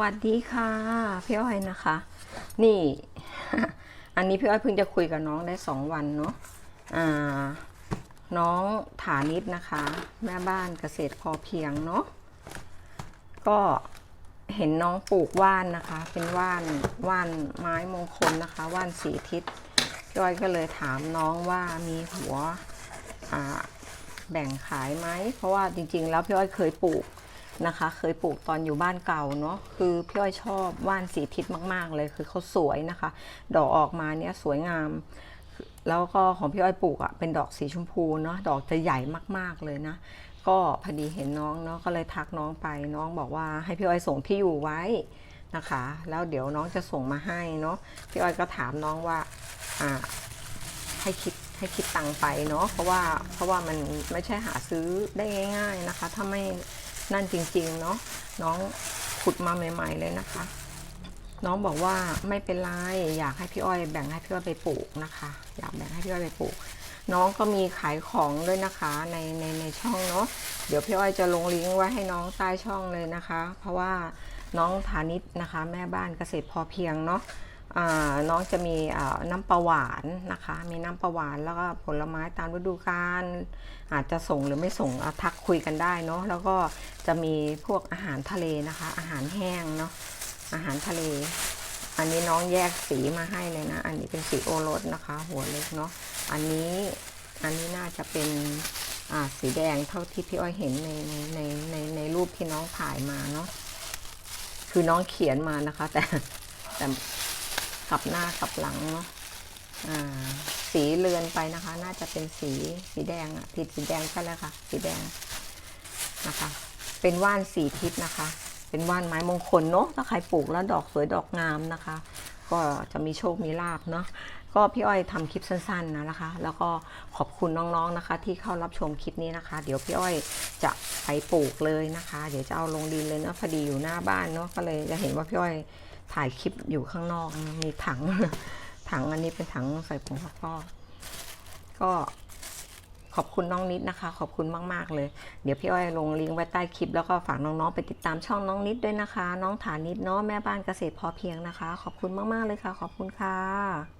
วัสดีค่ะพี่อ้อยนะคะ นี่ อันนี้พี่อ้อยเพิ่งจะคุยกับน้องได้สองวันเนาะอ่า น้องฐานิดนะคะ แม่บ้านเกษตรพอเพียงเนาะก็เห็นน้องปลูกว่านนะคะ เป็นว่านว่านไม้มงคลนะคะว่านสีทิศพี่อ้อยก็เลยถามน้องว่ามีหัวแบ่งขายไหมเพราะว่าจริง ๆ แล้วพี่อ้อยเคยปลูก นะคะ เคยปลูกตอนอยู่บ้านเก่าเนาะคือพี่อ้อยชอบว่านสีทิศมาก ๆ เลยคือเขาสวยนะคะ ดอกออกมาเนี่ยสวยงาม แล้วก็ของพี่อ้อยปลูกอะ่ะเป็นดอกสีชมพูเนาะดอกจะใหญ่มากๆเลยนะ ก็พอดีเห็นน้องเนาะก็เลยทักน้องไปน้องบอกว่าให้พี่อ้อยส่งที่อยู่ไว้นะคะ แล้วเดี๋ยวน้องจะส่งมาให้เนาะพี่อ้อยก็ถามน้องว่าอ่าให้คิดให้คิดตังค์ไปเนาะเพราะว่าเพราะว่ามันไม่ใช่หาซื้อได้ง่าย ๆนะคะ ถ้าไม่ นั่นจริง ๆ เนาะน้องขุดมาใหม่ ๆ เลยนะคะ น้องบอกว่าไม่เป็นไรอยากให้พี่อ้อยแบ่งให้พี่อ้อยไปปลูกนะคะ อยากแบ่งให้พี่อ้อยไปปลูก น้องก็มีขายของด้วยนะคะในในในช่องเนาะเดี๋ยวพี่อ้อยจะลงลิงก์ไว้ให้น้องใต้ช่องเลยนะคะ เพราะว่าน้องฐานิตนะคะ แม่บ้านเกษตรพอเพียงเนาะ น้องจะมีน้ำปลาหวานนะคะ มีน้ำปลาหวานแล้วก็ผลไม้ตามฤดูกาลอาจจะส่งหรือไม่ส่งทักคุยกันได้เนาะแล้วก็จะมีพวกอาหารทะเลนะคะ อาหารแห้งเนาะอาหารทะเล อันนี้น้องแยกสีมาให้เลยนะ อันนี้เป็นสีโอรสนะคะ หัวเล็กเนาะอันนี้อันนี้น่าจะเป็นสีแดงเท่าที่พี่อ้อยเห็นในในในในในรูปที่น้องถ่ายมาเนาะคือน้องเขียนมานะคะ แต่แต่ กลับหน้ากลับหลังเนาะอ่าสีเลือนไปนะคะ น่าจะเป็นสีสีแดงอะผิดสีแดงใช่แล้วค่ะ สีแดงนะคะ เป็นว่านสีทิศนะคะ เป็นว่านไม้มงคลเนาะถ้าใครปลูกแล้วดอกสวยดอกงามนะคะ ก็จะมีโชคมีลาบเนาะก็พี่อ้อยทำคลิปสั้นๆนะนะคะ แล้วก็ขอบคุณน้องๆนะคะ ที่เข้ารับชมคลิปนี้นะคะ เดี๋ยวพี่อ้อยจะไปปลูกเลยนะคะ เดี๋ยวจะเอาลงดินเลยเนาะพอดีอยู่หน้าบ้านเนาะก็เลยจะเห็นว่าพี่อ้อย ถ่ายคลิปอยู่ข้างนอกมีถัง ถังอันนี้เป็นถังใส่ผงซักฟอกก็ขอบคุณน้องนิดนะคะ ขอบคุณมาก ๆ เลย เดี๋ยวพี่อ้อยลงลิงก์ไว้ใต้คลิป แล้วก็ฝากน้อง ๆ ไปติดตามช่องน้องนิดด้วยนะคะ น้องฐานนิดเนาะแม่บ้านเกษตรพอเพียงนะคะ ขอบคุณมาก ๆ เลยค่ะ ขอบคุณค่ะ